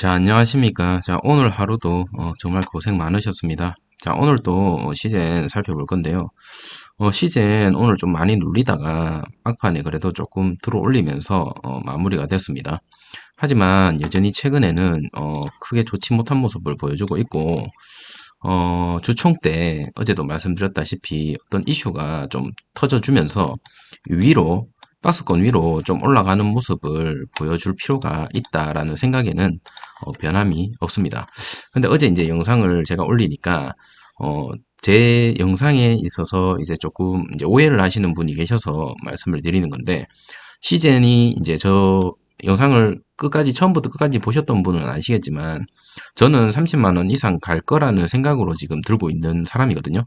자, 안녕하십니까. 자, 오늘 하루도 어, 정말 고생 많으셨습니다. 자, 오늘 또 시젠 살펴볼 건데요. 어, 시젠 오늘 좀 많이 눌리다가 막판에 그래도 조금 들어 올리면서 어, 마무리가 됐습니다. 하지만 여전히 최근에는 어, 크게 좋지 못한 모습을 보여주고 있고 어, 주총 때 어제도 말씀드렸다시피 어떤 이슈가 좀 터져주면서 위로 박스권 위로 좀 올라가는 모습을 보여줄 필요가 있다라는 생각에는 어, 변함이 없습니다. 근데 어제 이제 영상을 제가 올리니까 어, 제 영상에 있어서 이제 조금 이제 오해를 하시는 분이 계셔서 말씀을 드리는 건데 시젠이 이제 저 영상을 끝까지 처음부터 끝까지 보셨던 분은 아시겠지만 저는 30만 원 이상 갈 거라는 생각으로 지금 들고 있는 사람이거든요.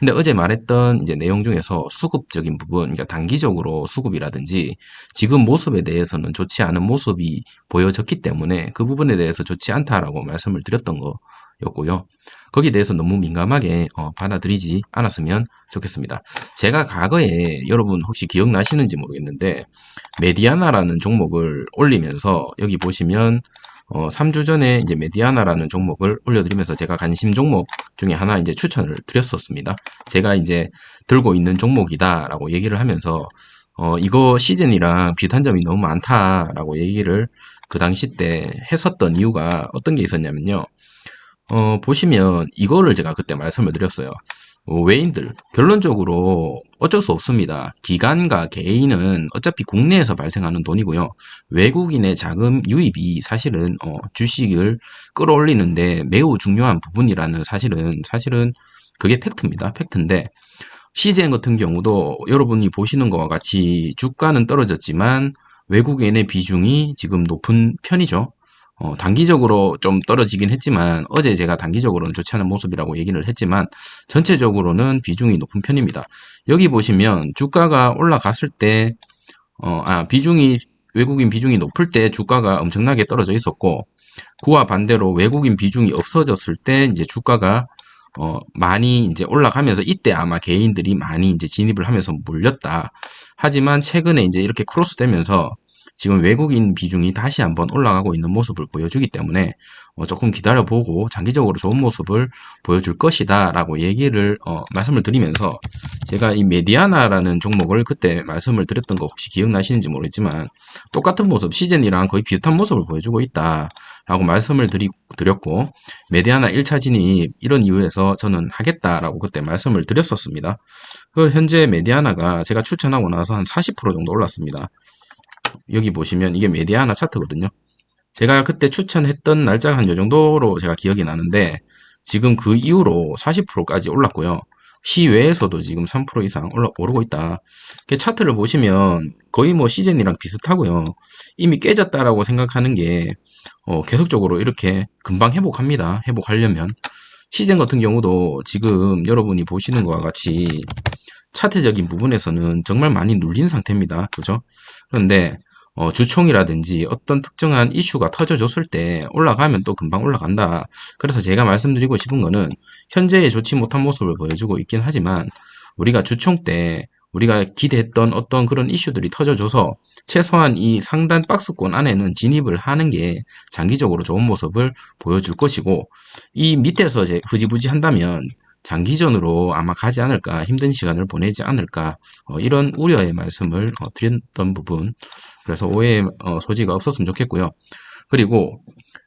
근데 어제 말했던 이제 내용 중에서 수급적인 부분, 그러니까 단기적으로 수급이라든지 지금 모습에 대해서는 좋지 않은 모습이 보여졌기 때문에 그 부분에 대해서 좋지 않다라고 말씀을 드렸던 거였고요. 거기에 대해서 너무 민감하게 어, 받아들이지 않았으면 좋겠습니다. 제가 과거에 여러분 혹시 기억나시는지 모르겠는데 메디아나라는 종목을 올리면서 여기 보시면 어, 3주 전에 이제 메디아나라는 종목을 올려드리면서 제가 관심 종목 중에 하나 이제 추천을 드렸었습니다. 제가 이제 들고 있는 종목이다라고 얘기를 하면서 어, 이거 시즌이랑 비슷한 점이 너무 많다라고 얘기를 그 당시 때 했었던 이유가 어떤 게 있었냐면요. 어, 보시면 이거를 제가 그때 말씀을 드렸어요. 어, 외인들 결론적으로 어쩔 수 없습니다. 기관과 개인은 어차피 국내에서 발생하는 돈이고요. 외국인의 자금 유입이 사실은 어, 주식을 끌어올리는데 매우 중요한 부분이라는 사실은 사실은 그게 팩트입니다. 팩트인데 CGN 같은 경우도 여러분이 보시는 것과 같이 주가는 떨어졌지만 외국인의 비중이 지금 높은 편이죠. 어, 단기적으로 좀 떨어지긴 했지만 어제 제가 단기적으로는 좋지 않은 모습이라고 얘기를 했지만 전체적으로는 비중이 높은 편입니다. 여기 보시면 주가가 올라갔을 때 어, 아, 비중이 외국인 비중이 높을 때 주가가 엄청나게 떨어져 있었고 그와 반대로 외국인 비중이 없어졌을 때 이제 주가가 어, 많이 이제 올라가면서 이때 아마 개인들이 많이 이제 진입을 하면서 물렸다. 하지만 최근에 이제 이렇게 크로스 되면서 지금 외국인 비중이 다시 한번 올라가고 있는 모습을 보여주기 때문에 어, 조금 기다려보고 장기적으로 좋은 모습을 보여줄 것이다 라고 얘기를 어, 말씀을 드리면서 제가 이 메디아나라는 종목을 그때 말씀을 드렸던 거 혹시 기억나시는지 모르겠지만 똑같은 모습 시즌이랑 거의 비슷한 모습을 보여주고 있다 라고 말씀을 드리, 드렸고 메디아나 1차 진입 이런 이유에서 저는 하겠다라고 그때 말씀을 드렸었습니다. 그 현재 메디아나가 제가 추천하고 나서 한 40% 정도 올랐습니다. 여기 보시면 이게 메디아나 차트거든요. 제가 그때 추천했던 날짜가 한 요 정도로 제가 기억이 나는데 지금 그 이후로 40%까지 올랐고요. 시외에서도 지금 3% 이상 올라, 오르고 있다. 차트를 보시면 거의 뭐 시즌이랑 비슷하고요. 이미 깨졌다라고 생각하는 게 어, 계속적으로 이렇게 금방 회복합니다. 회복하려면. 시즌 같은 경우도 지금 여러분이 보시는 것과 같이 차트적인 부분에서는 정말 많이 눌린 상태입니다. 그죠? 그런데 어, 주총이라든지 어떤 특정한 이슈가 터져줬을 때 올라가면 또 금방 올라간다. 그래서 제가 말씀드리고 싶은 거는 현재의 좋지 못한 모습을 보여주고 있긴 하지만 우리가 주총 때 우리가 기대했던 어떤 그런 이슈들이 터져줘서 최소한 이 상단 박스권 안에는 진입을 하는 게 장기적으로 좋은 모습을 보여줄 것이고 이 밑에서 이제 흐지부지 한다면 장기전으로 아마 가지 않을까 힘든 시간을 보내지 않을까 어, 이런 우려의 말씀을 어, 드렸던 부분. 그래서 오해 어, 소지가 없었으면 좋겠고요. 그리고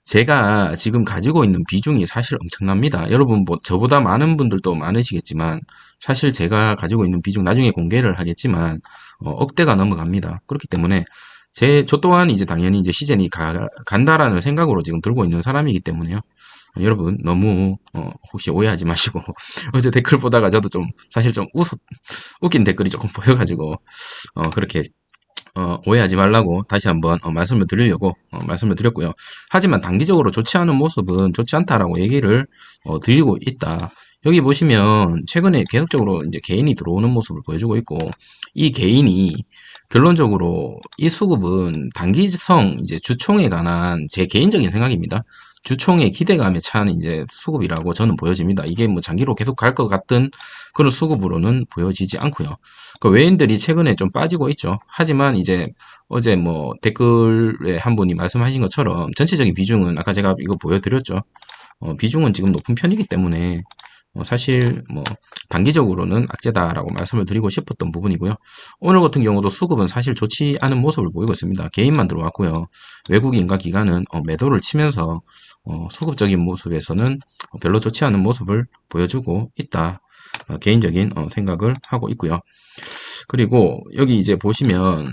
제가 지금 가지고 있는 비중이 사실 엄청납니다. 여러분 뭐 저보다 많은 분들도 많으시겠지만 사실 제가 가지고 있는 비중 나중에 공개를 하겠지만 어, 억대가 넘어갑니다. 그렇기 때문에 제, 저 또한 이제 당연히 이제 시즌이 가, 간다라는 생각으로 지금 들고 있는 사람이기 때문에요. 여러분 너무 어, 혹시 오해하지 마시고 어제 댓글 보다가 저도 좀 사실 좀 웃, 웃긴 댓글이 조금 보여가지고 어, 그렇게 어, 오해하지 말라고 다시 한번 어, 말씀을 드리려고 어, 말씀을 드렸고요. 하지만 단기적으로 좋지 않은 모습은 좋지 않다라고 얘기를 어, 드리고 있다. 여기 보시면 최근에 계속적으로 이제 개인이 들어오는 모습을 보여주고 있고 이 개인이 결론적으로 이 수급은 단기성 이제 주총에 관한 제 개인적인 생각입니다. 주총의 기대감에 찬 이제 수급이라고 저는 보여집니다. 이게 뭐 장기로 계속 갈 것 같은 그런 수급으로는 보여지지 않고요. 그 외인들이 최근에 좀 빠지고 있죠. 하지만 이제 어제 뭐 댓글에 한 분이 말씀하신 것처럼 전체적인 비중은 아까 제가 이거 보여드렸죠. 어, 비중은 지금 높은 편이기 때문에 어, 사실 뭐 단기적으로는 악재다라고 말씀을 드리고 싶었던 부분이고요. 오늘 같은 경우도 수급은 사실 좋지 않은 모습을 보이고 있습니다. 개인만 들어왔고요. 외국인과 기관은 어, 매도를 치면서 어, 수급적인 모습에서는 별로 좋지 않은 모습을 보여주고 있다. 어, 개인적인 어, 생각을 하고 있고요. 그리고 여기 이제 보시면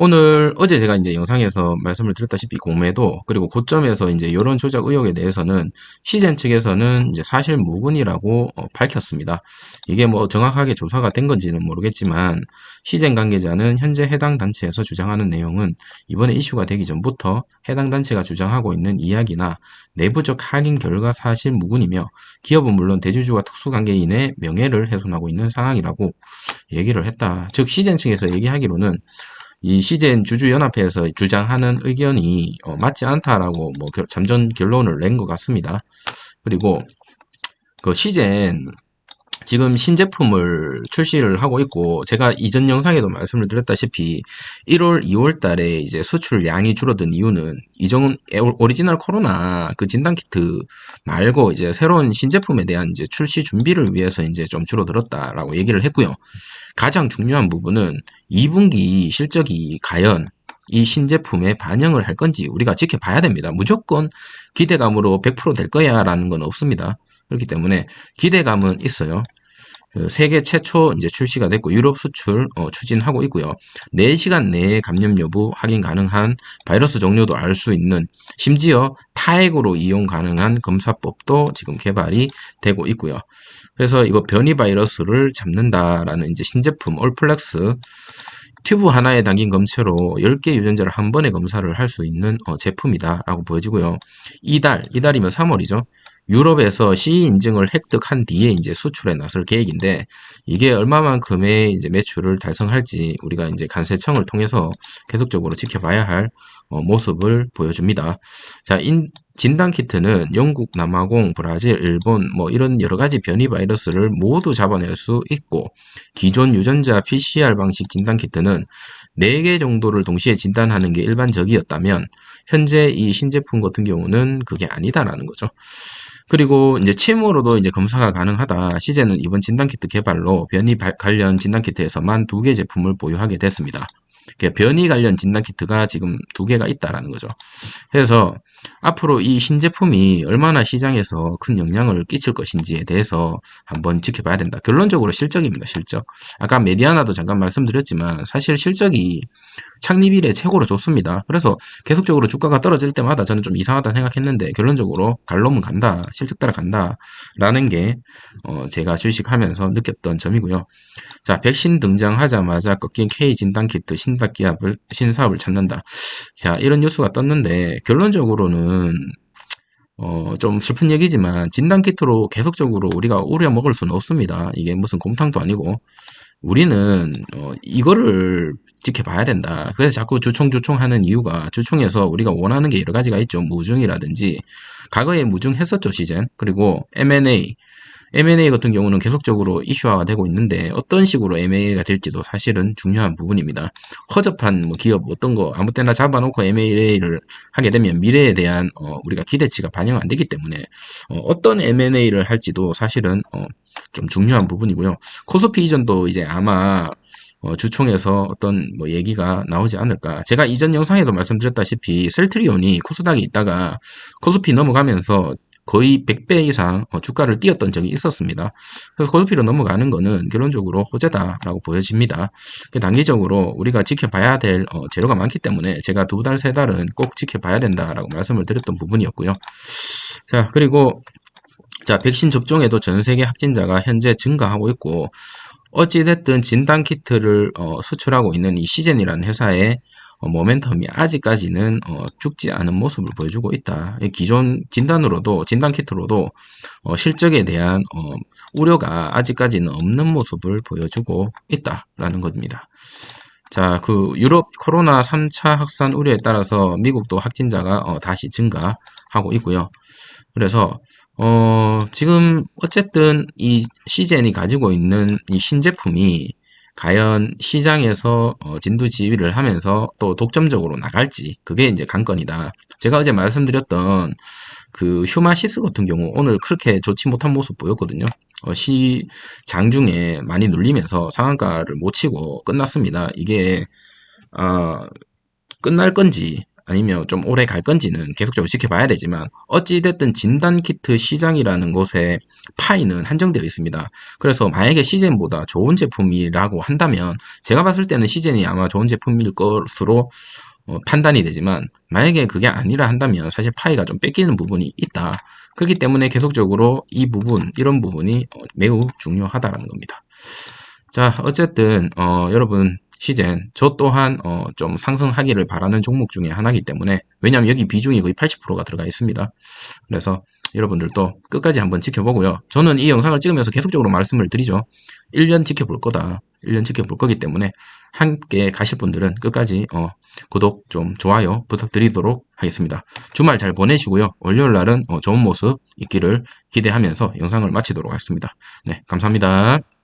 오늘 어제 제가 이제 영상에서 말씀을 드렸다시피 공매도 그리고 고점에서 이제 이런 조작 의혹에 대해서는 시젠 측에서는 이제 사실 무근이라고 어, 밝혔습니다. 이게 뭐 정확하게 조사가 된 건지는 모르겠지만 시젠 관계자는 현재 해당 단체에서 주장하는 내용은 이번에 이슈가 되기 전부터 해당 단체가 주장하고 있는 이야기나 내부적 확인 결과 사실 무근이며 기업은 물론 대주주와 특수관계인의 명예를 훼손하고 있는 상황이라고 얘기를 했다. 즉 시젠 측에서 얘기하기로는 이 시젠 주주연합회에서 주장하는 의견이 어, 맞지 않다라고 뭐 결- 잠전 결론을 낸 것 같습니다. 그리고 그 시젠 지금 신제품을 출시를 하고 있고 제가 이전 영상에도 말씀을 드렸다시피 1월, 2월 달에 이제 수출 양이 줄어든 이유는 이전 오리지널 코로나 그 진단 키트 말고 이제 새로운 신제품에 대한 이제 출시 준비를 위해서 이제 좀 줄어들었다라고 얘기를 했고요. 가장 중요한 부분은 2분기 실적이 과연 이 신제품에 반영을 할 건지 우리가 지켜봐야 됩니다. 무조건 기대감으로 100%될 거야 라는 건 없습니다. 그렇기 때문에 기대감은 있어요. 그 세계 최초 이제 출시가 됐고 유럽 수출 어, 추진하고 있고요. 4시간 내에 감염 여부 확인 가능한 바이러스 종류도 알 수 있는 심지어 타액으로 이용 가능한 검사법도 지금 개발이 되고 있고요. 그래서 이거 변이 바이러스를 잡는다라는 이제 신제품 올플렉스 튜브 하나에 담긴 검체로 10개 유전자를 한 번에 검사를 할 수 있는 어, 제품이다라고 보여지고요. 이달, 이달이면 3월이죠. 유럽에서 CE 인증을 획득한 뒤에 이제 수출에 나설 계획인데 이게 얼마만큼의 이제 매출을 달성할지 우리가 이제 관세청을 통해서 계속적으로 지켜봐야 할 어, 모습을 보여줍니다. 자, 인, 진단 키트는 영국, 남아공, 브라질, 일본 뭐 이런 여러 가지 변이 바이러스를 모두 잡아낼 수 있고 기존 유전자 PCR 방식 진단 키트는 4개 정도를 동시에 진단하는 게 일반적이었다면 현재 이 신제품 같은 경우는 그게 아니다라는 거죠. 그리고 이제 침으로도 이제 검사가 가능하다. 시제는 이번 진단키트 개발로 변이 관련 진단키트에서만 두 개 제품을 보유하게 됐습니다. 변이 관련 진단 키트가 지금 두 개가 있다라는 거죠. 그래서 앞으로 이 신제품이 얼마나 시장에서 큰 영향을 끼칠 것인지에 대해서 한번 지켜봐야 된다. 결론적으로 실적입니다. 실적. 아까 메디아나도 잠깐 말씀드렸지만 사실 실적이 창립 이래 최고로 좋습니다. 그래서 계속적으로 주가가 떨어질 때마다 저는 좀 이상하다 생각했는데 결론적으로 갈로은 간다. 실적 따라 간다. 라는 게 어 제가 주식하면서 느꼈던 점이고요. 자, 백신 등장하자마자 꺾인 K 진단 키트 신 탁기업을 신사업을 찾는다. 자, 이런 뉴스가 떴는데 결론적으로는 어, 좀 슬픈 얘기지만 진단키트로 계속적으로 우리가 우려 먹을 수는 없습니다. 이게 무슨 곰탕도 아니고 우리는 어, 이거를 지켜봐야 된다. 그래서 자꾸 주총주총 하는 이유가 주총에서 우리가 원하는 게 여러 가지가 있죠. 무중이라든지 과거에 무중했었죠 시즌 그리고 M&A M&A 같은 경우는 계속적으로 이슈화가 되고 있는데 어떤 식으로 M&A가 될지도 사실은 중요한 부분입니다. 허접한 뭐 기업 어떤 거 아무 때나 잡아놓고 M&A를 하게 되면 미래에 대한 어, 우리가 기대치가 반영 안 되기 때문에 어, 떤 M&A를 할지도 사실은 어, 좀 중요한 부분이고요. 코스피 이전도 이제 아마 어, 주총에서 어떤 뭐 얘기가 나오지 않을까. 제가 이전 영상에도 말씀드렸다시피 셀트리온이 코스닥에 있다가 코스피 넘어가면서 거의 100배 이상 어, 주가를 띄었던 적이 있었습니다. 그래서 코스피로 넘어가는 거는 결론적으로 호재다라고 보여집니다. 그 단기적으로 우리가 지켜봐야 될 어, 재료가 많기 때문에 제가 두 달, 세 달은 꼭 지켜봐야 된다라고 말씀을 드렸던 부분이었고요. 자, 그리고 자, 백신 접종에도 전 세계 확진자가 현재 증가하고 있고 어찌됐든 진단키트를 어, 수출하고 있는 이 시젠이라는 회사의 어, 모멘텀이 아직까지는 어, 죽지 않은 모습을 보여주고 있다. 기존 진단으로도 진단 키트로도 어, 실적에 대한 어, 우려가 아직까지는 없는 모습을 보여주고 있다라는 겁니다. 자, 그 유럽 코로나 3차 확산 우려에 따라서 미국도 확진자가 어, 다시 증가하고 있고요. 그래서 어, 지금 어쨌든 이 시젠이 가지고 있는 이 신제품이 과연 시장에서 어, 진두 지휘를 하면서 또 독점적으로 나갈지 그게 이제 관건이다. 제가 어제 말씀드렸던 그 휴마시스 같은 경우 오늘 그렇게 좋지 못한 모습 보였거든요. 어, 시 장 중에 많이 눌리면서 상한가를 못 치고 끝났습니다. 이게 어, 끝날 건지 아니면 좀 오래 갈 건지는 계속적으로 지켜봐야 되지만 어찌됐든 진단키트 시장이라는 곳에 파이는 한정되어 있습니다. 그래서 만약에 시젠보다 좋은 제품이라고 한다면 제가 봤을 때는 시젠이 아마 좋은 제품일 것으로 어, 판단이 되지만 만약에 그게 아니라 한다면 사실 파이가 좀 뺏기는 부분이 있다. 그렇기 때문에 계속적으로 이 부분 이런 부분이 어, 매우 중요하다라는 겁니다. 자 어쨌든 어, 여러분 시젠 저 또한 어, 좀 상승하기를 바라는 종목 중에 하나이기 때문에 왜냐하면 여기 비중이 거의 80%가 들어가 있습니다. 그래서 여러분들도 끝까지 한번 지켜보고요. 저는 이 영상을 찍으면서 계속적으로 말씀을 드리죠. 1년 지켜볼 거다. 1년 지켜볼 거기 때문에 함께 가실 분들은 끝까지 어, 구독 좀 좋아요 부탁드리도록 하겠습니다. 주말 잘 보내시고요. 월요일 날은 어, 좋은 모습 있기를 기대하면서 영상을 마치도록 하겠습니다. 네, 감사합니다.